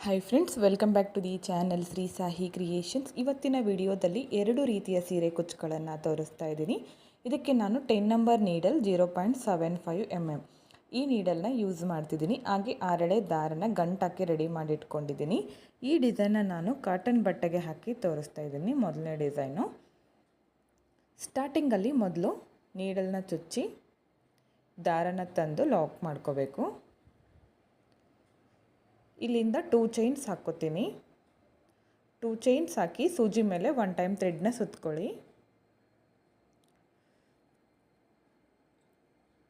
Hi friends welcome back to the channel Shri Sahi creations ಇವತ್ತಿನ ವಿಡಿಯೋದಲ್ಲಿ ಎರಡು ರೀತಿಯ ಸೀರೆ ಕುಚ್ಚುಗಳನ್ನು ತೋರಿಸ್ತಾ ಇದ್ದೀನಿ. ಇದಕ್ಕೆ ನಾನು ten number needle zero point seven five M M ಈ ನೀಡಲ್ನ ಯೂಸ್ ಮಾಡ್ತಿದ್ದೀನಿ. ಹಾಗೆ ಆರಳೆ ದಾರನ ಗಂಟಾಕಿ ರೆಡಿ ಮಾಡಿ ಇಟ್ಕೊಂಡಿದ್ದೀನಿ ಈ ಡಿಸೈನ್ನ ನಾನು ಕಾಟನ್ ಬಟ್ಟೆಗೆ ಹಾಕಿ ತೋರಿಸ್ತಾ ಇದ್ದೀನಿ ಮೊದಲನೇ ಡಿಸೈನು ಸ್ಟಾರ್ಟಿಂಗಲ್ಲಿ ಮೊದಲು ನೀಡಲ್ನ ಚುಚ್ಚಿ, ದಾರನ ತಂದು ಲಾಕ್ ಮಾಡ್ಕೋಬೇಕು. ಇಲ್ಲಿಂದ ಟೂ ಚೈನ್ಸ್ ಹಾಕ್ಕೋತೀನಿ. ಟೂ ಚೈನ್ಸ್ ಹಾಕಿ ಸೂಜಿ ಮೇಲೆ ಒನ್ ಟೈಮ್ ಥ್ರೆಡ್ನ ಸುತ್ಕೊಳ್ಳಿ.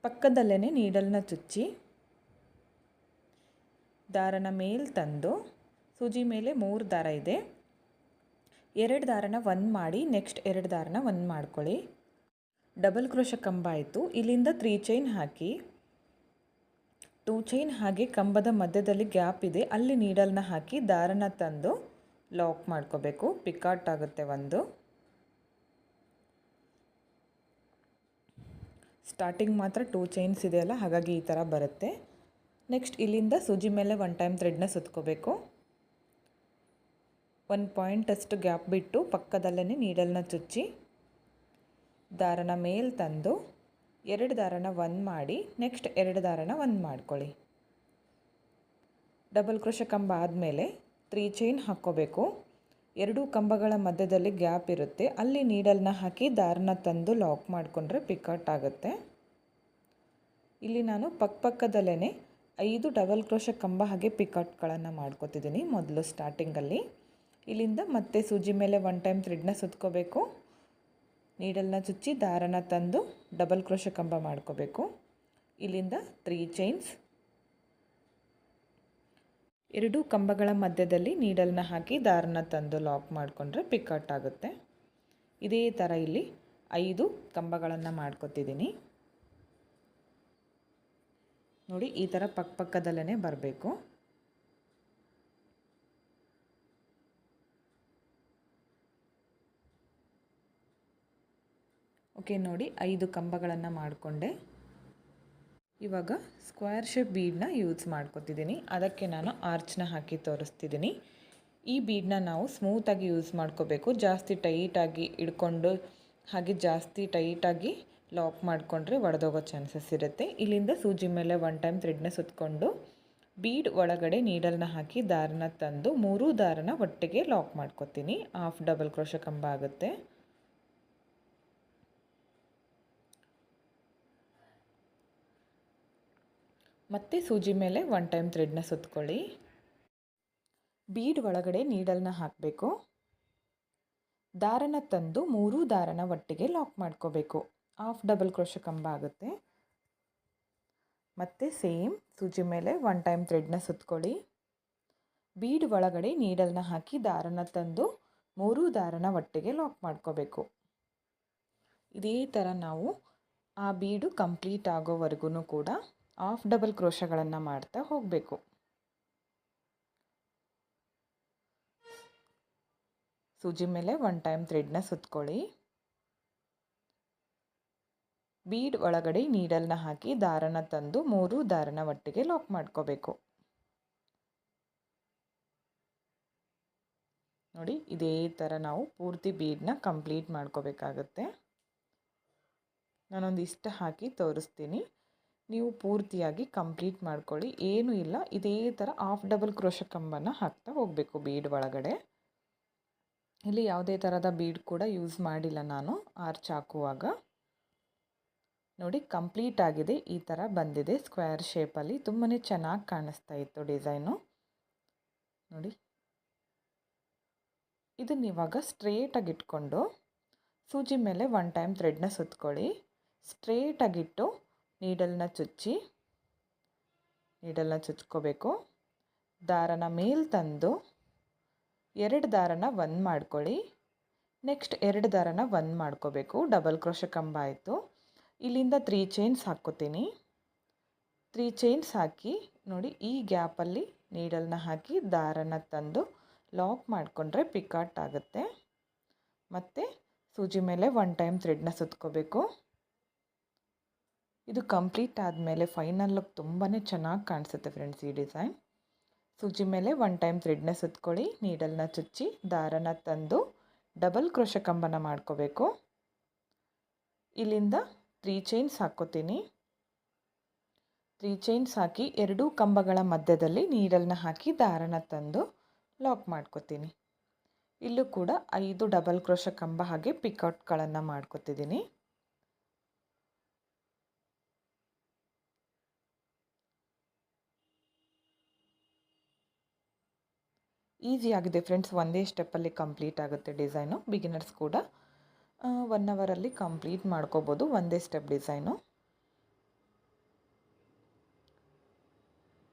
ಪಕ್ಕದಲ್ಲೇ ನೀಡಲ್ನ ಚುಚ್ಚಿ. ದಾರನ ಮೇಲೆ ತಂದು, ಸೂಜಿ ಮೇಲೆ ಮೂರು ದಾರ ಇದೆ. ಎರಡು ದಾರನ ಒನ್ ಮಾಡಿ ನೆಕ್ಸ್ಟ್ ಎರಡು ದಾರನ ಒನ್ ಮಾಡ್ಕೊಳ್ಳಿ. ಡಬಲ್ ಕ್ರೋಶ ಕಂಬ ಆಯಿತು. ಇಲ್ಲಿಂದ ತ್ರೀ ಚೈನ್ ಹಾಕಿ. ಟೂ ಚೈನ್ ಹಾಗೆ ಕಂಬದ ಮಧ್ಯದಲ್ಲಿ ಗ್ಯಾಪ್ ಇದೆ. ಅಲ್ಲಿ ನೀಡಲ್ನ ಹಾಕಿ ದಾರನ ತಂದು ಲಾಕ್ ಮಾಡ್ಕೋಬೇಕು. ಪಿಕಾಟ್ ಆಗುತ್ತೆ ಒಂದು. ಸ್ಟಾರ್ಟಿಂಗ್ ಮಾತ್ರ ಟೂ ಚೈನ್ಸ್ ಇದೆಯಲ್ಲ ಹಾಗಾಗಿ ಈ ಥರ ಬರುತ್ತೆ. ನೆಕ್ಸ್ಟ್ ಇಲ್ಲಿಂದ ಸೂಜಿ ಮೇಲೆ ಒನ್ ಟೈಮ್ ಥ್ರೆಡ್ನ ಸುತ್ಕೋಬೇಕು. ಒಂದು ಪಾಯಿಂಟ್ ಅಷ್ಟು ಗ್ಯಾಪ್ ಬಿಟ್ಟು ಪಕ್ಕದಲ್ಲೇ ನೀಡಲ್ನ ಚುಚ್ಚಿ ದಾರನ ಮೇಲೆ ತಂದು ಎರಡು ದಾರನ ಒಂದು ಮಾಡಿ ನೆಕ್ಸ್ಟ್ ಎರಡು ದಾರನ ಒಂದು ಮಾಡ್ಕೊಳ್ಳಿ. ಡಬಲ್ ಕ್ರೋಶ ಕಂಬ ಆದಮೇಲೆ ತ್ರೀ ಚೈನ್ ಹಾಕ್ಕೋಬೇಕು. ಎರಡೂ ಕಂಬಗಳ ಮಧ್ಯದಲ್ಲಿ ಗ್ಯಾಪ್ ಇರುತ್ತೆ. ಅಲ್ಲಿ ನೀಡಲ್ನ ಹಾಕಿ ದಾರನ ತಂದು ಲಾಕ್ ಮಾಡಿಕೊಂಡ್ರೆ ಪಿಕಟ್ ಆಗುತ್ತೆ. ಇಲ್ಲಿ ನಾನು ಪಕ್ಕ ಪಕ್ಕದಲ್ಲೇ ಐದು ಡಬಲ್ ಕ್ರೋಶ ಕಂಬ ಹಾಗೆ ಪಿಕ್ಔಟ್ಗಳನ್ನು ಮಾಡ್ಕೋತಿದ್ದೀನಿ ಮೊದಲು ಸ್ಟಾರ್ಟಿಂಗಲ್ಲಿ ಇಲ್ಲಿಂದ ಮತ್ತೆ ಸೂಜಿ ಮೇಲೆ ಒನ್ ಟೈಮ್ ಥ್ರೆಡ್ನ ಸುತ್ಕೋಬೇಕು. ನೀಡಲ್ನ ಚುಚ್ಚಿ ದಾರನ ತಂದು ಡಬಲ್ ಕ್ರೋಶ ಕಂಬ ಮಾಡ್ಕೋಬೇಕು. ಇಲ್ಲಿಂದ ತ್ರೀ ಚೈನ್ಸ್ ಎರಡು ಕಂಬಗಳ ಮಧ್ಯದಲ್ಲಿ ನೀಡಲ್ನ ಹಾಕಿ ದಾರನ ತಂದು ಲಾಕ್ ಮಾಡಿಕೊಂಡ್ರೆ ಪಿಕ್ಔಟ್ ಆಗುತ್ತೆ. ಇದೇ ಥರ ಇಲ್ಲಿ ಐದು ಕಂಬಗಳನ್ನು ಮಾಡ್ಕೋತಿದ್ದೀನಿ. ನೋಡಿ ಈ ಥರ ಪಕ್ಕ ಪಕ್ಕದಲ್ಲೇ ಬರಬೇಕು. ಓಕೆ ನೋಡಿ ಐದು ಕಂಬಗಳನ್ನು ಮಾಡಿಕೊಂಡೆ. ಇವಾಗ ಸ್ಕ್ವೇರ್ ಶೇಪ್ ಬೀಡನ್ನ ಯೂಸ್ ಮಾಡ್ಕೊತಿದ್ದೀನಿ. ಅದಕ್ಕೆ ನಾನು ಆರ್ಚ್ನ ಹಾಕಿ ತೋರಿಸ್ತಿದ್ದೀನಿ. ಈ ಬೀಡನ್ನ ನಾವು ಸ್ಮೂತಾಗಿ ಯೂಸ್ ಮಾಡ್ಕೋಬೇಕು. ಜಾಸ್ತಿ ಟೈಟಾಗಿ ಇಡ್ಕೊಂಡು ಹಾಗೆ ಜಾಸ್ತಿ ಟೈಟಾಗಿ ಲಾಕ್ ಮಾಡಿಕೊಂಡ್ರೆ ಒಡೆದೋಗೋ ಚಾನ್ಸಸ್ ಇರುತ್ತೆ. ಇಲ್ಲಿಂದ ಸೂಜಿ ಮೇಲೆ ಒನ್ ಟೈಮ್ ಥ್ರೆಡ್ನ ಸುತ್ತಕೊಂಡು ಬೀಡ್ ಒಳಗಡೆ ನೀಡಲ್ನ ಹಾಕಿ ದಾರನ ತಂದು ಮೂರೂ ದಾರನ ಒಟ್ಟಿಗೆ ಲಾಕ್ ಮಾಡ್ಕೊತೀನಿ. ಹಾಫ್ ಡಬಲ್ ಕ್ರೋಶ ಕಂಬ ಆಗುತ್ತೆ. ಮತ್ತೆ ಸೂಜಿ ಮೇಲೆ ಒನ್ ಟೈಮ್ ಥ್ರೆಡ್ನ ಸುತ್ಕೊಳ್ಳಿ. ಬೀಡ್ ಒಳಗಡೆ ನೀಡಲ್ನ ಹಾಕಬೇಕು. ದಾರನ ತಂದು ಮೂರೂ ದಾರನ ಒಟ್ಟಿಗೆ ಲಾಕ್ ಮಾಡ್ಕೋಬೇಕು. ಹಾಫ್ ಡಬಲ್ ಕ್ರೋಶ ಕಂಬ ಆಗುತ್ತೆ. ಮತ್ತು ಸೇಮ್ ಸೂಜಿ ಮೇಲೆ ಒನ್ ಟೈಮ್ ಥ್ರೆಡ್ನ ಸುತ್ಕೊಳ್ಳಿ. ಬೀಡ್ ಒಳಗಡೆ ನೀಡಲ್ನ ಹಾಕಿ ದಾರನ ತಂದು ಮೂರೂ ದಾರನ ಒಟ್ಟಿಗೆ ಲಾಕ್ ಮಾಡ್ಕೋಬೇಕು. ಇದೇ ಥರ ನಾವು ಆ ಬೀಡು ಕಂಪ್ಲೀಟ್ ಆಗೋವರೆಗೂ ಕೂಡ ಹಾಫ್ ಡಬಲ್ ಕ್ರೋಶಗಳನ್ನು ಮಾಡ್ತಾ ಹೋಗಬೇಕು. ಸೂಜಿ ಮೇಲೆ ಒನ್ ಟೈಮ್ ಥ್ರೆಡ್ನ ಸುತ್ಕೊಳ್ಳಿ. ಬೀಡ್ ಒಳಗಡೆ ನೀಡಲ್ನ ಹಾಕಿ ದಾರನ ತಂದು ಮೂರು ದಾರನ ಒಟ್ಟಿಗೆ ಲಾಕ್ ಮಾಡ್ಕೋಬೇಕು. ನೋಡಿ, ಇದೇ ಥರ ನಾವು ಪೂರ್ತಿ ಬೀಡನ್ನ ಕಂಪ್ಲೀಟ್ ಮಾಡ್ಕೋಬೇಕಾಗತ್ತೆ. ನಾನೊಂದು ಇಷ್ಟ ಹಾಕಿ ತೋರಿಸ್ತೀನಿ. ನೀವು ಪೂರ್ತಿಯಾಗಿ ಕಂಪ್ಲೀಟ್ ಮಾಡ್ಕೊಳ್ಳಿ. ಏನೂ ಇಲ್ಲ. ಇದೇ ಥರ ಹಾಫ್ ಡಬಲ್ ಕ್ರೋಶ ಕಂಬನ ಹಾಕ್ತಾ ಹೋಗಬೇಕು ಬೀಡ್ ಒಳಗಡೆ. ಇಲ್ಲಿ ಯಾವುದೇ ಥರದ ಬೀಡ್ ಕೂಡ ಯೂಸ್ ಮಾಡಿಲ್ಲ ನಾನು ಆರ್ಚ್ ಹಾಕುವಾಗ. ನೋಡಿ ಕಂಪ್ಲೀಟ್ ಆಗಿದೆ. ಈ ಥರ ಬಂದಿದೆ. ಸ್ಕ್ವೇರ್ ಶೇಪಲ್ಲಿ ತುಂಬಾ ಚೆನ್ನಾಗಿ ಕಾಣಿಸ್ತಾ ಇತ್ತು ಡಿಸೈನು ನೋಡಿ. ಇದನ್ನ ಇವಾಗ ಸ್ಟ್ರೇಟಾಗಿ ಇಟ್ಕೊಂಡು ಸೂಜಿ ಮೇಲೆ ಒನ್ ಟೈಮ್ ಥ್ರೆಡ್ನ ಸುತ್ಕೊಳ್ಳಿ. ಸ್ಟ್ರೇಟಾಗಿಟ್ಟು ನೀಡಲ್ನ ಚುಚ್ಚಿ, ನೀಡಲ್ನ ಚುಚ್ಕೋಬೇಕು. ದಾರನ ಮೇಲೆ ತಂದು ಎರಡು ದಾರನ ಒಂದು ಮಾಡ್ಕೊಳ್ಳಿ. ನೆಕ್ಸ್ಟ್ ಎರಡು ದಾರನ ಒಂದು ಮಾಡ್ಕೋಬೇಕು. ಡಬಲ್ ಕ್ರೋಶ ಕಂಬ ಆಯಿತು. ಇಲ್ಲಿಂದ ತ್ರೀ ಚೈನ್ಸ್ ಹಾಕ್ಕೋತೀನಿ. ತ್ರೀ ಚೈನ್ಸ್ ಹಾಕಿ ನೋಡಿ ಈ ಗ್ಯಾಪಲ್ಲಿ ನೀಡಲ್ನ ಹಾಕಿ ದಾರನ ತಂದು ಲಾಕ್ ಮಾಡಿಕೊಂಡ್ರೆ ಪಿಕಾಟ್ ಆಗುತ್ತೆ. ಮತ್ತು ಸೂಜಿ ಮೇಲೆ ಒನ್ ಟೈಮ್ ಥ್ರೆಡ್ನ ಸುತ್ಕೋಬೇಕು. ಇದು ಕಂಪ್ಲೀಟ್ ಆದಮೇಲೆ ಫೈನಲ್ ಲುಕ್ ತುಂಬಾ ಚೆನ್ನಾಗಿ ಕಾಣಿಸುತ್ತೆ ಫ್ರೆಂಡ್ಸ್ ಈ ಡಿಸೈನ್. ಸೂಜಿ ಮೇಲೆ ಒನ್ ಟೈಮ್ ಥ್ರೆಡ್ನ ಸುತ್ಕೊಳ್ಳಿ ನೀಡಲ್ನ ಚುಚ್ಚಿ, ದಾರನ ತಂದು ಡಬಲ್ ಕ್ರೋಶ ಕಂಬನ ಮಾಡ್ಕೋಬೇಕು. ಇಲ್ಲಿಂದ ತ್ರೀ ಚೈನ್ಸ್ ಹಾಕ್ಕೋತೀನಿ ತ್ರೀ ಚೈನ್ಸ್ ಹಾಕಿ ಎರಡೂ ಕಂಬಗಳ ಮಧ್ಯದಲ್ಲಿ ನೀಡಲ್ನ ಹಾಕಿ ದಾರನ ತಂದು ಲಾಕ್ ಮಾಡ್ಕೋತೀನಿ. ಇಲ್ಲೂ ಕೂಡ ಐದು ಡಬಲ್ ಕ್ರೋಶ ಕಂಬ ಹಾಗೆ ಪಿಕೌಟ್ಗಳನ್ನು ಮಾಡ್ಕೋತಿದ್ದೀನಿ. ಈಸಿ ಆಗಿದೆ ಫ್ರೆಂಡ್ಸ್, ಒಂದೇ ಸ್ಟೆಪ್ಪಲ್ಲಿ ಕಂಪ್ಲೀಟ್ ಆಗುತ್ತೆ ಡಿಸೈನು. ಬಿಗಿನರ್ಸ್ ಕೂಡ ಒನ್ ಅವರಲ್ಲಿ ಕಂಪ್ಲೀಟ್ ಮಾಡ್ಕೋಬೋದು ಒಂದೇ ಸ್ಟೆಪ್ ಡಿಸೈನು.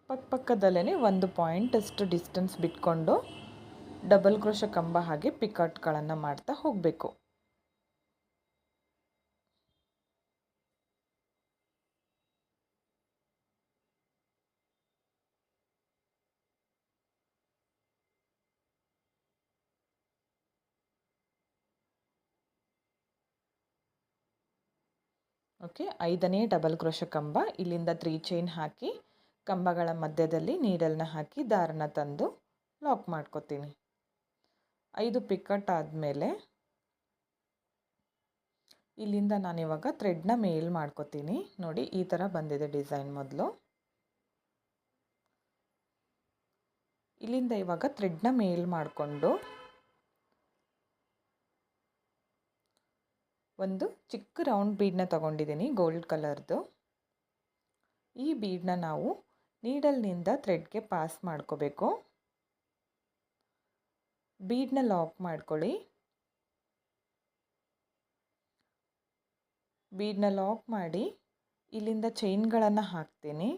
ಪಕ್ಕ ಪಕ್ಕದಲ್ಲೇ ಒಂದು ಪಾಯಿಂಟ್ ಅಷ್ಟು ಡಿಸ್ಟೆನ್ಸ್ ಬಿಟ್ಕೊಂಡು ಡಬಲ್ ಕ್ರೋಶ ಕಂಬ ಹಾಗೆ ಪಿಕಟ್ಗಳನ್ನು ಮಾಡ್ತಾ ಹೋಗಬೇಕು. ಓಕೆ ಐದನೇ ಡಬಲ್ ಕ್ರೋಶ ಕಂಬ. ಇಲ್ಲಿಂದ ತ್ರೀ ಚೈನ್ ಹಾಕಿ, ಕಂಬಗಳ ಮಧ್ಯದಲ್ಲಿ ನೀಡಲ್ನ ಹಾಕಿ ದಾರನ ತಂದು ಲಾಕ್ ಮಾಡ್ಕೋತೀನಿ. ಐದು ಪಿಕ್ಕಟ್ ಆದಮೇಲೆ ಇಲ್ಲಿಂದ ನಾನಿವಾಗ ಥ್ರೆಡ್ನ ಮೇಲ್ ಮಾಡ್ಕೋತೀನಿ. ನೋಡಿ, ಈ ಥರ ಬಂದಿದೆ ಡಿಸೈನ್ ಮೊದಲು. ಇಲ್ಲಿಂದ ಇವಾಗ ಥ್ರೆಡ್ನ ಮೇಲ್ ಮಾಡಿಕೊಂಡು ಒಂದು ಚಿಕ್ಕ ರೌಂಡ್ ಬೀಡನ್ನ ತಗೊಂಡಿದ್ದೀನಿ ಗೋಲ್ಡ್ ಕಲರ್ದು ಈ ಬೀಡನ್ನ ನಾವು ನೀಡಲ್ನಿಂದ ಥ್ರೆಡ್ಗೆ ಪಾಸ್ ಮಾಡ್ಕೋಬೇಕು. ಬೀಡನ್ನ ಲಾಕ್ ಮಾಡ್ಕೊಳ್ಳಿ. ಬೀಡನ್ನ ಲಾಕ್ ಮಾಡಿ ಇಲ್ಲಿಂದ ಚೈನ್ಗಳನ್ನು ಹಾಕ್ತೀನಿ.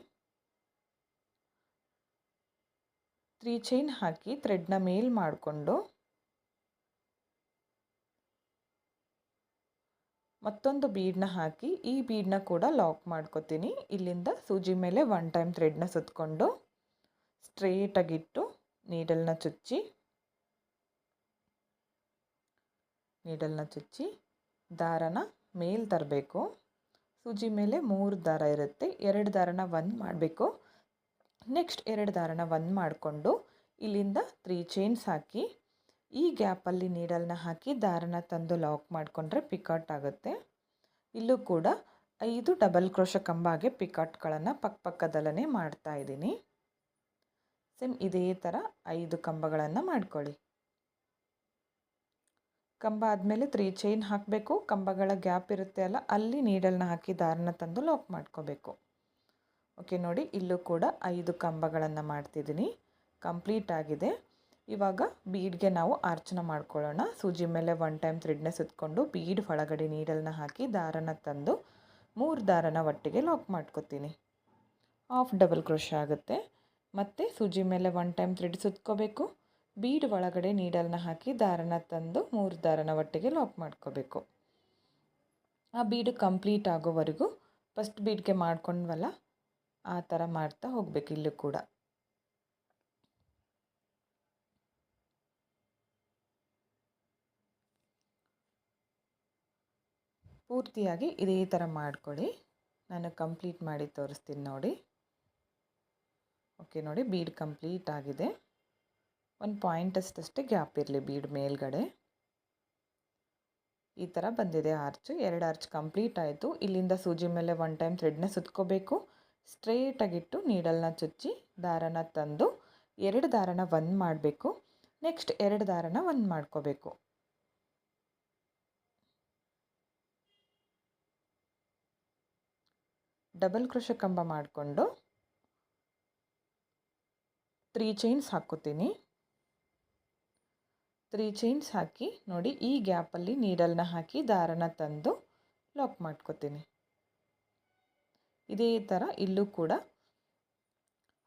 ತ್ರೀ ಚೈನ್ ಹಾಕಿ ಥ್ರೆಡ್ನ ಮೇಲ್ ಮಾಡಿಕೊಂಡು ಮತ್ತೊಂದು ಬೀಡನ್ನ ಹಾಕಿ ಈ ಬೀಡನ್ನ ಕೂಡ ಲಾಕ್ ಮಾಡ್ಕೋತೀನಿ. ಇಲ್ಲಿಂದ ಸೂಜಿ ಮೇಲೆ ಒನ್ ಟೈಮ್ ಥ್ರೆಡ್ನ ಸುತ್ತಕೊಂಡು ಸ್ಟ್ರೇಟಾಗಿಟ್ಟು ನೀಡಲ್ನ ಚುಚ್ಚಿ ನೀಡಲ್ನ ಚುಚ್ಚಿ ದಾರನ ಮೇಲೆ ತರಬೇಕು. ಸೂಜಿ ಮೇಲೆ ಮೂರು ದಾರ ಇರುತ್ತೆ. ಎರಡು ದಾರನ ಒಂದು ಮಾಡಬೇಕು. ನೆಕ್ಸ್ಟ್ ಎರಡು ದಾರನ ಒಂದು ಮಾಡಿಕೊಂಡು ಇಲ್ಲಿಂದ ತ್ರೀ ಚೈನ್ಸ್ ಹಾಕಿ ಈ ಗ್ಯಾಪಲ್ಲಿ ನೀಡಲ್ನ ಹಾಕಿ ದಾರನ ತಂದು ಲಾಕ್ ಮಾಡಿಕೊಂಡ್ರೆ ಪಿಕಾಟ್ ಆಗುತ್ತೆ. ಇಲ್ಲೂ ಕೂಡ ಐದು ಡಬಲ್ ಕ್ರೋಶ ಕಂಬಾಗೆ ಪಿಕಾಟ್ಗಳನ್ನು ಪಕ್ಕಪಕ್ಕದಲ್ಲೇ ಮಾಡ್ತಾ ಇದ್ದೀನಿ. ಸೇಮ್ ಇದೇ ಥರ ಐದು ಕಂಬಗಳನ್ನು ಮಾಡ್ಕೊಳ್ಳಿ. ಕಂಬ ಆದಮೇಲೆ ತ್ರೀ ಚೈನ್ ಹಾಕಬೇಕು. ಕಂಬಗಳ ಗ್ಯಾಪ್ ಇರುತ್ತೆ ಅಲ್ಲ, ಅಲ್ಲಿ ನೀಡಲ್ನ ಹಾಕಿ ದಾರನ ತಂದು ಲಾಕ್ ಮಾಡ್ಕೋಬೇಕು. ಓಕೆ, ನೋಡಿ ಇಲ್ಲೂ ಕೂಡ ಐದು ಕಂಬಗಳನ್ನು ಮಾಡ್ತಿದ್ದೀನಿ. ಕಂಪ್ಲೀಟ್ ಆಗಿದೆ. ಇವಾಗ ಬೀಡ್ಗೆ ನಾವು ಆರ್ಚನ ಮಾಡ್ಕೊಳ್ಳೋಣ. ಸೂಜಿ ಮೇಲೆ ಒನ್ ಟೈಮ್ ಥ್ರೆಡ್ನ ಸುತ್ತಕೊಂಡು ಬೀಡ್ ಒಳಗಡೆ ನೀಡಲ್ನ ಹಾಕಿ ದಾರನ ತಂದು ಮೂರು ದಾರನ ಒಟ್ಟಿಗೆ ಲಾಕ್ ಮಾಡ್ಕೊತೀನಿ. ಹಾಫ್ ಡಬಲ್ ಕ್ರೋಶ ಆಗುತ್ತೆ. ಮತ್ತು ಸೂಜಿ ಮೇಲೆ ಒನ್ ಟೈಮ್ ಥ್ರೆಡ್ ಸುತ್ಕೋಬೇಕು. ಬೀಡ್ ಒಳಗಡೆ ನೀಡಲ್ನ ಹಾಕಿ ದಾರನ ತಂದು ಮೂರು ದಾರನ ಒಟ್ಟಿಗೆ ಲಾಕ್ ಮಾಡ್ಕೋಬೇಕು. ಆ ಬೀಡು ಕಂಪ್ಲೀಟ್ ಆಗೋವರೆಗೂ ಫಸ್ಟ್ ಬೀಡ್ಗೆ ಮಾಡ್ಕೊಂಡ್ವಲ್ಲ, ಆ ಥರ ಮಾಡ್ತಾ ಹೋಗಬೇಕು ಇಲ್ಲೂ ಕೂಡ. ಪೂರ್ತಿಯಾಗಿ ಇದೇ ಥರ ಮಾಡ್ಕೊಳ್ಳಿ. ನಾನು ಕಂಪ್ಲೀಟ್ ಮಾಡಿ ತೋರಿಸ್ತೀನಿ ನೋಡಿ. ಓಕೆ ನೋಡಿ ಬೀಡ್ ಕಂಪ್ಲೀಟ್ ಆಗಿದೆ. ಒಂದು ಪಾಯಿಂಟ್ ಅಷ್ಟಷ್ಟೇ ಗ್ಯಾಪ್ ಇರಲಿ ಬೀಡ್ ಮೇಲ್ಗಡೆ. ಈ ಥರ ಬಂದಿದೆ ಆರ್ಚ್ ಎರಡು ಆರ್ಚ್ ಕಂಪ್ಲೀಟ್ ಆಯಿತು. ಇಲ್ಲಿಂದ ಸೂಜಿ ಮೇಲೆ ಒನ್ ಟೈಮ್ ಥ್ರೆಡ್ನ ಸುತ್ಕೋಬೇಕು. ಸ್ಟ್ರೇಟಾಗಿಟ್ಟು ನೀಡಲ್ನ ಚುಚ್ಚಿ ದಾರನ ತಂದು ಎರಡು ದಾರನ ಒಂದು ಮಾಡಬೇಕು. ನೆಕ್ಸ್ಟ್ ಎರಡು ದಾರನ ಒಂದು ಮಾಡ್ಕೋಬೇಕು. ಡಬಲ್ ಕ್ರೋಶ ಕಂಬ ಮಾಡಿಕೊಂಡು ತ್ರೀ ಚೈನ್ಸ್ ಹಾಕ್ಕೋತೀನಿ. ತ್ರೀ ಚೈನ್ಸ್ ಹಾಕಿ ನೋಡಿ ಈ ಗ್ಯಾಪಲ್ಲಿ ನೀಡಲ್ನ ಹಾಕಿ ದಾರನ ತಂದು ಲಾಕ್ ಮಾಡ್ಕೋತೀನಿ. ಇದೇ ಥರ ಇಲ್ಲೂ ಕೂಡ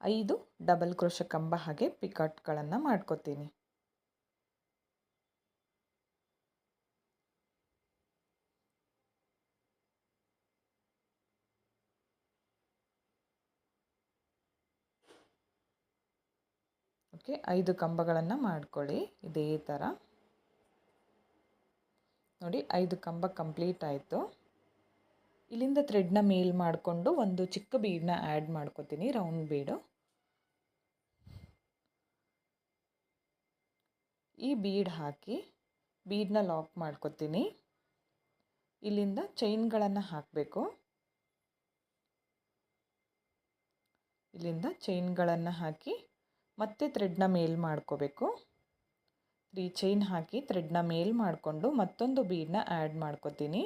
ಐದು ಡಬಲ್ ಕ್ರೋಶ ಕಂಬ ಹಾಗೆ ಪಿಕಟ್ಗಳನ್ನು ಮಾಡ್ಕೋತೀನಿ. ಓಕೆ ಐದು ಕಂಬಗಳನ್ನು ಮಾಡ್ಕೊಳ್ಳಿ. ಇದೇ ಥರ ನೋಡಿ, ಐದು ಕಂಬ ಕಂಪ್ಲೀಟ್ ಆಯಿತು. ಇಲ್ಲಿಂದ ಥ್ರೆಡ್ನ ಮೇಲ್ ಮಾಡಿಕೊಂಡು ಒಂದು ಚಿಕ್ಕ ಬೀಡನ್ನ ಆ್ಯಡ್ ಮಾಡ್ಕೋತೀನಿ ರೌಂಡ್ ಬೀಡು ಈ ಬೀಡ್ ಹಾಕಿ ಬೀಡನ್ನ ಲಾಕ್ ಮಾಡ್ಕೋತೀನಿ. ಇಲ್ಲಿಂದ ಚೈನ್ಗಳನ್ನು ಹಾಕಬೇಕು. ಇಲ್ಲಿಂದ ಚೈನ್ಗಳನ್ನು ಹಾಕಿ ಮತ್ತೆ ಥ್ರೆಡ್ನ ಮೇಲ್ ಮಾಡ್ಕೋಬೇಕು. ತ್ರೀ ಚೈನ್ ಹಾಕಿ ಥ್ರೆಡ್ನ ಮೇಲ್ ಮಾಡಿಕೊಂಡು ಮತ್ತೊಂದು ಬೀಡನ್ನ ಆ್ಯಡ್ ಮಾಡ್ಕೋತೀನಿ.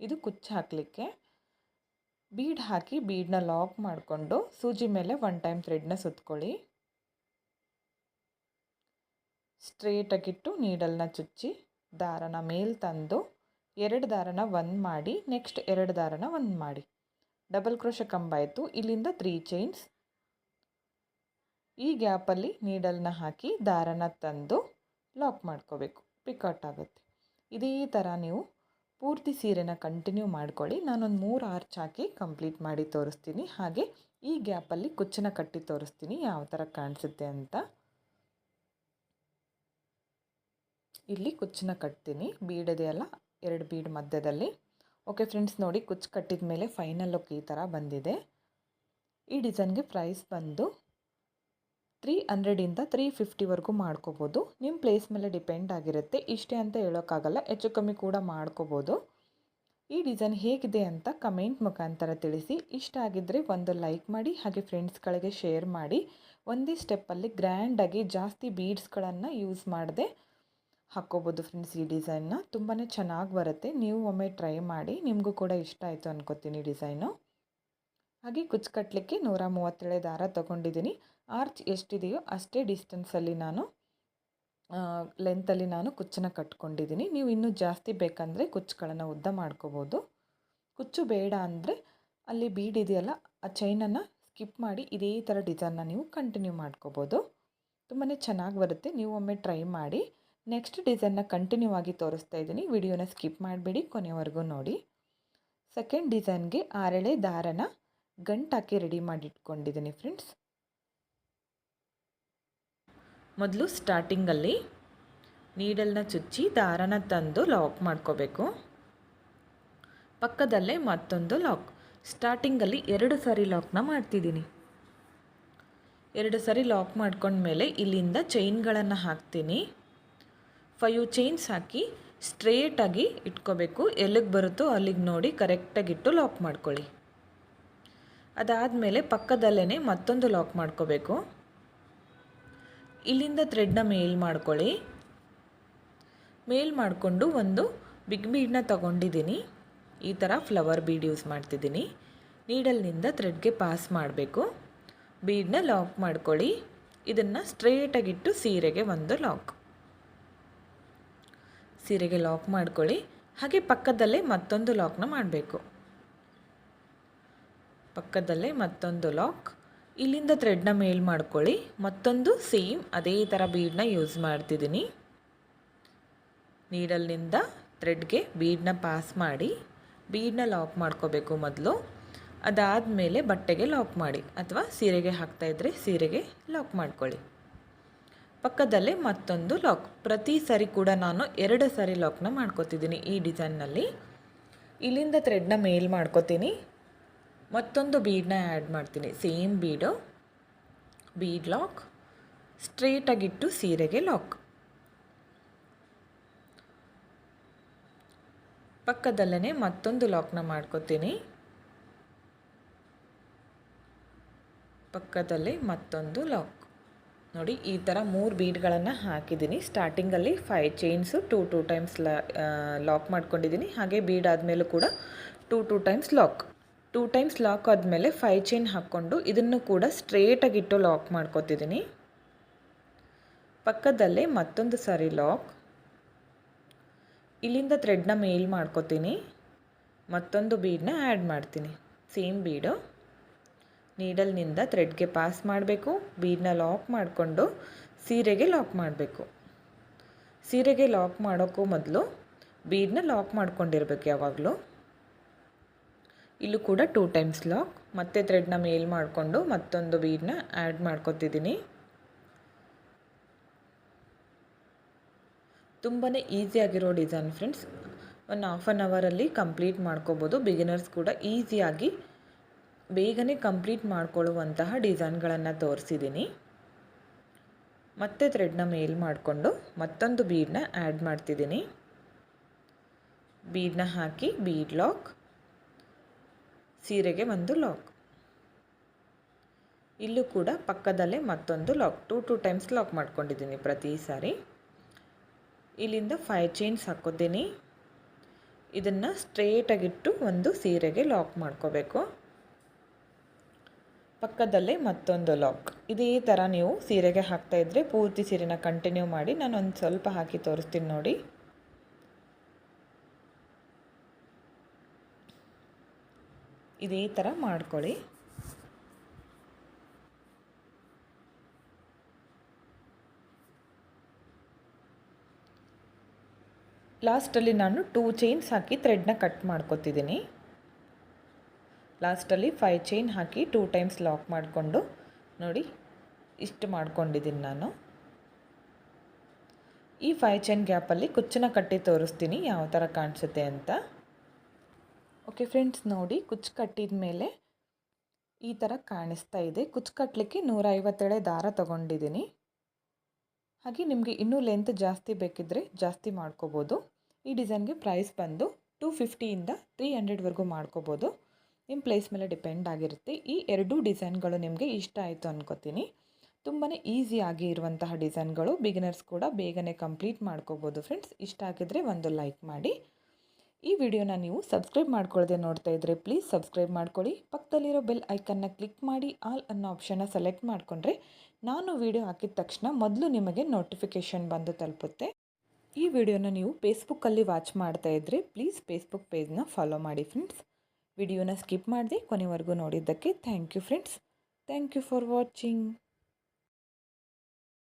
ಇದು ಕುಚ್ಚು ಹಾಕಲಿಕ್ಕೆ. ಬೀಡ್ ಹಾಕಿ ಬೀಡನ್ನ ಲಾಕ್ ಮಾಡಿಕೊಂಡು ಸೂಜಿ ಮೇಲೆ ಒನ್ ಟೈಮ್ ಥ್ರೆಡ್ನ ಸುತ್ಕೊಳ್ಳಿ. ಸ್ಟ್ರೇಟಾಗಿಟ್ಟು ನೀಡಲ್ನ ಚುಚ್ಚಿ ದಾರನ ಮೇಲ್ ತಂದು ಎರಡು ದಾರನ ಒಂದು ಮಾಡಿ ನೆಕ್ಸ್ಟ್ ಎರಡು ದಾರನ ಒಂದು ಮಾಡಿ. ಡಬಲ್ ಕ್ರೋಶ ಕಂಬಾಯಿತು ಇಲ್ಲಿಂದ ತ್ರೀ ಚೈನ್ಸ್ ಈ ಗ್ಯಾಪಲ್ಲಿ ನೀಡಲ್ನ ಹಾಕಿ ದಾರನ ತಂದು ಲಾಕ್ ಮಾಡ್ಕೋಬೇಕು. ಪಿಕೌಟ್ ಆಗುತ್ತೆ. ಇದೇ ಥರ ನೀವು ಪೂರ್ತಿ ಸೀರೆನ ಕಂಟಿನ್ಯೂ ಮಾಡ್ಕೊಳ್ಳಿ. ನಾನೊಂದು ಮೂರು ಆರ್ಚ್ ಹಾಕಿ ಕಂಪ್ಲೀಟ್ ಮಾಡಿ ತೋರಿಸ್ತೀನಿ. ಹಾಗೆ ಈ ಗ್ಯಾಪಲ್ಲಿ ಕುಚ್ಚನ್ನ ಕಟ್ಟಿ ತೋರಿಸ್ತೀನಿ. ಯಾವ ಥರ ಕಾಣಿಸುತ್ತೆ ಅಂತ. ಇಲ್ಲಿ ಕುಚ್ಚನ್ನ ಕಟ್ತೀನಿ. ಬೀಡದೆಯಲ್ಲ ಎರಡು ಬೀಡ್ ಮಧ್ಯದಲ್ಲಿ. ಓಕೆ ಫ್ರೆಂಡ್ಸ್ ನೋಡಿ ಕುಚ್ಚು ಕಟ್ಟಿದ ಮೇಲೆ ಫೈನಲ್ ಲುಕ್ ಈ ಥರ ಬಂದಿದೆ. ಈ ಡಿಸೈನ್ಗೆ ಪ್ರೈಸ್ ಬಂದು ತ್ರೀ ಹಂಡ್ರೆಡಿಂದ ತ್ರೀ ಫಿಫ್ಟಿವರೆಗೂ ಮಾಡ್ಕೋಬೋದು. ನಿಮ್ಮ ಪ್ಲೇಸ್ ಮೇಲೆ ಡಿಪೆಂಡ್ ಆಗಿರುತ್ತೆ. ಇಷ್ಟೇ ಅಂತ ಹೇಳೋಕ್ಕಾಗಲ್ಲ. ಹೆಚ್ಚು ಕಮ್ಮಿ ಕೂಡ ಮಾಡ್ಕೋಬೋದು. ಈ ಡಿಸೈನ್ ಹೇಗಿದೆ ಅಂತ ಕಮೆಂಟ್ ಮುಖಾಂತರ ತಿಳಿಸಿ. ಇಷ್ಟ ಆಗಿದ್ದರೆ ಒಂದು ಲೈಕ್ ಮಾಡಿ, ಹಾಗೆ ಫ್ರೆಂಡ್ಸ್ಗಳಿಗೆ ಶೇರ್ ಮಾಡಿ. ಒಂದೇ ಸ್ಟೆಪ್ಪಲ್ಲಿ ಗ್ರ್ಯಾಂಡಾಗಿ ಜಾಸ್ತಿ ಬೀಡ್ಸ್ಗಳನ್ನು ಯೂಸ್ ಮಾಡದೆ ಹಾಕ್ಕೋಬೋದು ಫ್ರೆಂಡ್ಸ್ ಈ ಡಿಸೈನ್ನ ತುಂಬಾ ಚೆನ್ನಾಗಿ ಬರುತ್ತೆ. ನೀವು ಒಮ್ಮೆ ಟ್ರೈ ಮಾಡಿ. ನಿಮಗೂ ಕೂಡ ಇಷ್ಟ ಆಯಿತು ಅನ್ಕೋತೀನಿ ಡಿಸೈನು ಹಾಗೆ ಕುಚ್ಚು ಕಟ್ಟಲಿಕ್ಕೆ ನೂರ ಮೂವತ್ತೇಳೇ ದಾರ ತೊಗೊಂಡಿದ್ದೀನಿ. ಆರ್ಚ್ ಎಷ್ಟಿದೆಯೋ ಅಷ್ಟೇ ಡಿಸ್ಟೆನ್ಸಲ್ಲಿ ನಾನು ಲೆಂತಲ್ಲಿ ನಾನು ಕುಚ್ಚನ್ನು ಕಟ್ಕೊಂಡಿದ್ದೀನಿ. ನೀವು ಇನ್ನೂ ಜಾಸ್ತಿ ಬೇಕಂದರೆ ಕುಚ್ಚುಗಳನ್ನು ಉದ್ದ ಮಾಡ್ಕೋಬೋದು. ಕುಚ್ಚು ಬೇಡ ಅಂದರೆ ಅಲ್ಲಿ ಬೀಡ್ ಇದೆಯಲ್ಲ ಆ ಚೈನನ್ನು ಸ್ಕಿಪ್ ಮಾಡಿ ಇದೇ ಥರ ಡಿಸೈನ್ನ ನೀವು ಕಂಟಿನ್ಯೂ ಮಾಡ್ಕೋಬೋದು. ತುಂಬಾ ಚೆನ್ನಾಗಿ ಬರುತ್ತೆ. ನೀವು ಒಮ್ಮೆ ಟ್ರೈ ಮಾಡಿ. ನೆಕ್ಸ್ಟ್ ಡಿಸೈನ್ನ ಕಂಟಿನ್ಯೂ ಆಗಿ ತೋರಿಸ್ತಾ ಇದ್ದೀನಿ. ವಿಡಿಯೋನ ಸ್ಕಿಪ್ ಮಾಡಬೇಡಿ, ಕೊನೆವರೆಗೂ ನೋಡಿ. ಸೆಕೆಂಡ್ ಡಿಸೈನ್ಗೆ ಆರಳೆ ದಾರನ ಗಂಟಾಕಿ ರೆಡಿ ಮಾಡಿಟ್ಕೊಂಡಿದ್ದೀನಿ ಫ್ರೆಂಡ್ಸ್ ಮೊದಲು ಸ್ಟಾರ್ಟಿಂಗಲ್ಲಿ ನೀಡಲ್ನ ಚುಚ್ಚಿ ದಾರನ ತಂದು ಲಾಕ್ ಮಾಡ್ಕೋಬೇಕು. ಪಕ್ಕದಲ್ಲೇ ಮತ್ತೊಂದು ಲಾಕ್ ಸ್ಟಾರ್ಟಿಂಗಲ್ಲಿ ಎರಡು ಸಾರಿ ಲಾಕ್ನ ಮಾಡ್ತಿದ್ದೀನಿ. ಎರಡು ಸಾರಿ ಲಾಕ್ ಮಾಡ್ಕೊಂಡ್ಮೇಲೆ ಇಲ್ಲಿಂದ ಚೈನ್ಗಳನ್ನು ಹಾಕ್ತೀನಿ. ಫೈವ್ ಚೈನ್ಸ್ ಹಾಕಿ ಸ್ಟ್ರೇಟಾಗಿ ಇಟ್ಕೋಬೇಕು. ಎಲ್ಲಿಗೆ ಬರುತ್ತೋ ಅಲ್ಲಿಗೆ ನೋಡಿ ಕರೆಕ್ಟಾಗಿಟ್ಟು ಲಾಕ್ ಮಾಡ್ಕೊಳ್ಳಿ. ಅದಾದಮೇಲೆ ಪಕ್ಕದಲ್ಲೇ ಮತ್ತೊಂದು ಲಾಕ್ ಮಾಡ್ಕೋಬೇಕು. ಇಲ್ಲಿಂದ ಥ್ರೆಡ್ನ ಮೇಲ್ ಮಾಡ್ಕೊಳ್ಳಿ. ಮೇಲ್ ಮಾಡಿಕೊಂಡು ಒಂದು ಬಿಗ್ ಬೀಡನ್ನ ತಗೊಂಡಿದ್ದೀನಿ. ಈ ಥರ ಫ್ಲವರ್ ಬೀಡ್ ಯೂಸ್ ಮಾಡ್ತಿದ್ದೀನಿ. ನೀಡಲ್ನಿಂದ ಥ್ರೆಡ್ಗೆ ಪಾಸ್ ಮಾಡಬೇಕು. ಬೀಡನ್ನ ಲಾಕ್ ಮಾಡ್ಕೊಳ್ಳಿ. ಇದನ್ನು ಸ್ಟ್ರೇಟಾಗಿಟ್ಟು ಸೀರೆಗೆ ಒಂದು ಲಾಕ್ ಸೀರೆಗೆ ಲಾಕ್ ಮಾಡ್ಕೊಳ್ಳಿ. ಹಾಗೆ ಪಕ್ಕದಲ್ಲೇ ಮತ್ತೊಂದು ಲಾಕ್ನ ಮಾಡಬೇಕು. ಪಕ್ಕದಲ್ಲೇ ಮತ್ತೊಂದು ಲಾಕ್ ಇಲ್ಲಿಂದ ಥ್ರೆಡ್ನ ಮೇಲ್ ಮಾಡ್ಕೊಳ್ಳಿ. ಮತ್ತೊಂದು ಸೇಮ್ ಅದೇ ಥರ ಬೀಡನ್ನ ಯೂಸ್ ಮಾಡ್ತಿದ್ದೀನಿ. ನೀಡಲ್ನಿಂದ ಥ್ರೆಡ್ಗೆ ಬೀಡನ್ನ ಪಾಸ್ ಮಾಡಿ ಬೀಡನ್ನ ಲಾಕ್ ಮಾಡ್ಕೋಬೇಕು ಮೊದಲು. ಅದಾದ ಮೇಲೆ ಬಟ್ಟೆಗೆ ಲಾಕ್ ಮಾಡಿ ಅಥವಾ ಸೀರೆಗೆ ಹಾಕ್ತಾಯಿದ್ರೆ ಸೀರೆಗೆ ಲಾಕ್ ಮಾಡ್ಕೊಳ್ಳಿ. ಪಕ್ಕದಲ್ಲೇ ಮತ್ತೊಂದು ಲಾಕ್ ಪ್ರತಿ ಸರಿ ಕೂಡ ನಾನು ಎರಡು ಸರಿ ಲಾಕ್ನ ಮಾಡ್ಕೋತಿದ್ದೀನಿ ಈ ಡಿಸೈನ್ನಲ್ಲಿ ಇಲ್ಲಿಂದ ಥ್ರೆಡ್ನ ಮೇಲ್ ಮಾಡ್ಕೋತೀನಿ. ಮತ್ತೊಂದು ಬೀಡನ್ನ ಆ್ಯಡ್ ಮಾಡ್ತೀನಿ. ಸೇಮ್ ಬೀಡು ಬೀಡ್ ಲಾಕ್ ಸ್ಟ್ರೇಟಾಗಿಟ್ಟು ಸೀರೆಗೆ ಲಾಕ್ ಪಕ್ಕದಲ್ಲೇ ಮತ್ತೊಂದು ಲಾಕ್ನ ಮಾಡ್ಕೋತೀನಿ. ಪಕ್ಕದಲ್ಲಿ ಮತ್ತೊಂದು ಲಾಕ್ ನೋಡಿ, ಈ ಥರ ಮೂರು ಬೀಡ್ಗಳನ್ನು ಹಾಕಿದ್ದೀನಿ ಸ್ಟಾರ್ಟಿಂಗಲ್ಲಿ five chains two two times lock ಮಾಡ್ಕೊಂಡಿದ್ದೀನಿ ಹಾಗೆ ಬೀಡ್ ಆದಮೇಲೂ ಕೂಡ two two times lock two times lock ಆದಮೇಲೆ ಫೈವ್ ಚೈನ್ ಹಾಕ್ಕೊಂಡು ಇದನ್ನು ಕೂಡ ಸ್ಟ್ರೇಟಾಗಿಟ್ಟು ಲಾಕ್ ಮಾಡ್ಕೊತಿದ್ದೀನಿ. ಪಕ್ಕದಲ್ಲೇ ಮತ್ತೊಂದು ಸಾರಿ ಲಾಕ್. ಇಲ್ಲಿಂದ ಥ್ರೆಡ್ನ ಮೇಲ್ ಮಾಡ್ಕೋತೀನಿ. ಮತ್ತೊಂದು ಬೀಡನ್ನ ಆ್ಯಡ್ ಮಾಡ್ತೀನಿ. ಸೇಮ್ ಬೀಡು. ನೀಡಲ್ನಿಂದ ಥ್ರೆಡ್ಗೆ ಪಾಸ್ ಮಾಡಬೇಕು. ಬೀಡನ್ನ ಲಾಕ್ ಮಾಡಿಕೊಂಡು ಸೀರೆಗೆ ಲಾಕ್ ಮಾಡಬೇಕು. ಸೀರೆಗೆ ಲಾಕ್ ಮಾಡೋಕ್ಕೂ ಮೊದಲು ಬೀಡನ್ನ ಲಾಕ್ ಮಾಡ್ಕೊಂಡಿರ್ಬೇಕು ಯಾವಾಗಲೂ. ಇಲ್ಲೂ ಕೂಡ ಟೂ ಟೈಮ್ಸ್ ಲಾಕ್ ಮತ್ತೆ ಥ್ರೆಡ್ನ ಮೇಲ್ ಮಾಡಿಕೊಂಡು ಮತ್ತೊಂದು ಬೀಡನ್ನ ಆ್ಯಡ್ ಮಾಡ್ಕೊತಿದ್ದೀನಿ ತುಂಬಾ ಈಸಿಯಾಗಿರೋ design friends one half an ಅವರಲ್ಲಿ ಕಂಪ್ಲೀಟ್ ಮಾಡ್ಕೋಬೋದು. ಬಿಗಿನರ್ಸ್ ಕೂಡ ಈಸಿಯಾಗಿ ಬೇಗನೆ ಕಂಪ್ಲೀಟ್ ಮಾಡ್ಕೊಳ್ಳುವಂತಹ ಡಿಸೈನ್ಗಳನ್ನು ತೋರಿಸಿದ್ದೀನಿ ಮತ್ತೆ ಥ್ರೆಡ್ನ ಮೇಲ್ ಮಾಡಿಕೊಂಡು ಮತ್ತೊಂದು ಬೀಡನ್ನ ಆ್ಯಡ್ ಮಾಡ್ತಿದ್ದೀನಿ ಬೀಡನ್ನ ಹಾಕಿ ಬೀಡ್ ಲಾಕ್ ಸೀರೆಗೆ ಒಂದು ಲಾಕ್ ಇಲ್ಲೂ ಕೂಡ ಪಕ್ಕದಲ್ಲೇ ಮತ್ತೊಂದು lock two two times lock ಮಾಡ್ಕೊಂಡಿದ್ದೀನಿ ಪ್ರತಿ ಸಾರಿ. ಇಲ್ಲಿಂದ ಫೈವ್ ಚೈನ್ಸ್ ಹಾಕೋತೀನಿ. ಇದನ್ನು ಸ್ಟ್ರೇಟಾಗಿಟ್ಟು ಒಂದು ಸೀರೆಗೆ ಲಾಕ್ ಮಾಡ್ಕೋಬೇಕು. ಪಕ್ಕದಲ್ಲೇ ಮತ್ತೊಂದು ಲಾಕ್ ಇದೇ ಥರ ನೀವು ಸೀರೆಗೆ ಹಾಕ್ತಾಯಿದ್ರೆ ಪೂರ್ತಿ ಸೀರೆನ ಕಂಟಿನ್ಯೂ ಮಾಡಿ ನಾನು ಒಂದು ಸ್ವಲ್ಪ ಹಾಕಿ ತೋರಿಸ್ತೀನಿ ನೋಡಿ. ಇದೇ ಥರ ಮಾಡ್ಕೊಳ್ಳಿ. ಲಾಸ್ಟಲ್ಲಿ ನಾನು ಟೂ ಚೈನ್ಸ್ ಹಾಕಿ ಥ್ರೆಡ್ನ ಕಟ್ ಮಾಡ್ಕೊತಿದ್ದೀನಿ. ಲಾಸ್ಟಲ್ಲಿ ಫೈವ್ ಚೈನ್ ಹಾಕಿ ಟೂ ಟೈಮ್ಸ್ ಲಾಕ್ ಮಾಡಿಕೊಂಡು, ನೋಡಿ, ಇಷ್ಟು ಮಾಡ್ಕೊಂಡಿದ್ದೀನಿ ನಾನು. ಈ ಫೈವ್ ಚೈನ್ ಗ್ಯಾಪಲ್ಲಿ ಕುಚ್ಚನ್ನ ಕಟ್ಟಿ ತೋರಿಸ್ತೀನಿ, ಯಾವ ಥರ ಕಾಣಿಸುತ್ತೆ ಅಂತ. ಓಕೆ ಫ್ರೆಂಡ್ಸ್ ನೋಡಿ ಕುಚ್ಚು ಕಟ್ಟಿದ ಮೇಲೆ ಈ ಥರ ಕಾಣಿಸ್ತಾ ಇದೆ. ಕುಚ್ಚು ಕಟ್ಟಲಿಕ್ಕೆ ನೂರ ಐವತ್ತೇಳೆ ದಾರ ತಗೊಂಡಿದ್ದೀನಿ. ಹಾಗೆ ನಿಮಗೆ ಇನ್ನೂ ಲೆಂತ್ ಜಾಸ್ತಿ ಬೇಕಿದ್ದರೆ ಜಾಸ್ತಿ ಮಾಡ್ಕೋಬೋದು. ಈ ಡಿಸೈನ್ಗೆ ಪ್ರೈಸ್ ಬಂದು ಟೂ ಫಿಫ್ಟಿಯಿಂದ ತ್ರೀ ಹಂಡ್ರೆಡ್ವರೆಗೂ ಮಾಡ್ಕೋಬೋದು. ನಿಮ್ಮ ಪ್ಲೇಸ್ ಮೇಲೆ ಡಿಪೆಂಡ್ ಆಗಿರುತ್ತೆ. ಈ ಎರಡೂ ಡಿಸೈನ್ಗಳು ನಿಮಗೆ ಇಷ್ಟ ಆಯಿತು ಅನ್ಕೋತೀನಿ. ತುಂಬಾ ಈಸಿಯಾಗಿ ಇರುವಂತಹ ಡಿಸೈನ್ಗಳು ಬಿಗಿನರ್ಸ್ ಕೂಡ ಬೇಗನೆ ಕಂಪ್ಲೀಟ್ ಮಾಡ್ಕೋಬೋದು. ಫ್ರೆಂಡ್ಸ್ ಇಷ್ಟ ಆಗಿದ್ರೆ ಒಂದು ಲೈಕ್ ಮಾಡಿ. ಈ ವಿಡಿಯೋನ ನೀವು ಸಬ್ಸ್ಕ್ರೈಬ್ ಮಾಡ್ಕೊಳ್ಳದೆ ನೋಡ್ತಾ ಇದ್ದರೆ ಪ್ಲೀಸ್ ಸಬ್ಸ್ಕ್ರೈಬ್ ಮಾಡ್ಕೊಳ್ಳಿ. ಪಕ್ಕದಲ್ಲಿರೋ ಬೆಲ್ ಐಕನ್ನ ಕ್ಲಿಕ್ ಮಾಡಿ ಆಲ್ ಅನ್ನೋ ಆಪ್ಷನ್ನ ಸೆಲೆಕ್ಟ್ ಮಾಡಿಕೊಂಡ್ರೆ ನಾನು ವಿಡಿಯೋ ಹಾಕಿದ ತಕ್ಷಣ ಮೊದಲು ನಿಮಗೆ ನೋಟಿಫಿಕೇಷನ್ ಬಂದು ತಲುಪುತ್ತೆ. ಈ ವಿಡಿಯೋನ ನೀವು ಫೇಸ್ಬುಕ್ಕಲ್ಲಿ ವಾಚ್ ಮಾಡ್ತಾ ಇದ್ದರೆ ಪ್ಲೀಸ್ ಫೇಸ್ಬುಕ್ ಪೇಜ್ನ ಫಾಲೋ ಮಾಡಿ ಫ್ರೆಂಡ್ಸ್ ವಿಡಿಯೋನ ಸ್ಕಿಪ್ ಮಾಡಿದೆ ಕೊನೆವರೆಗೂ ನೋಡಿದ್ದಕ್ಕೆ thank you friends thank you for watching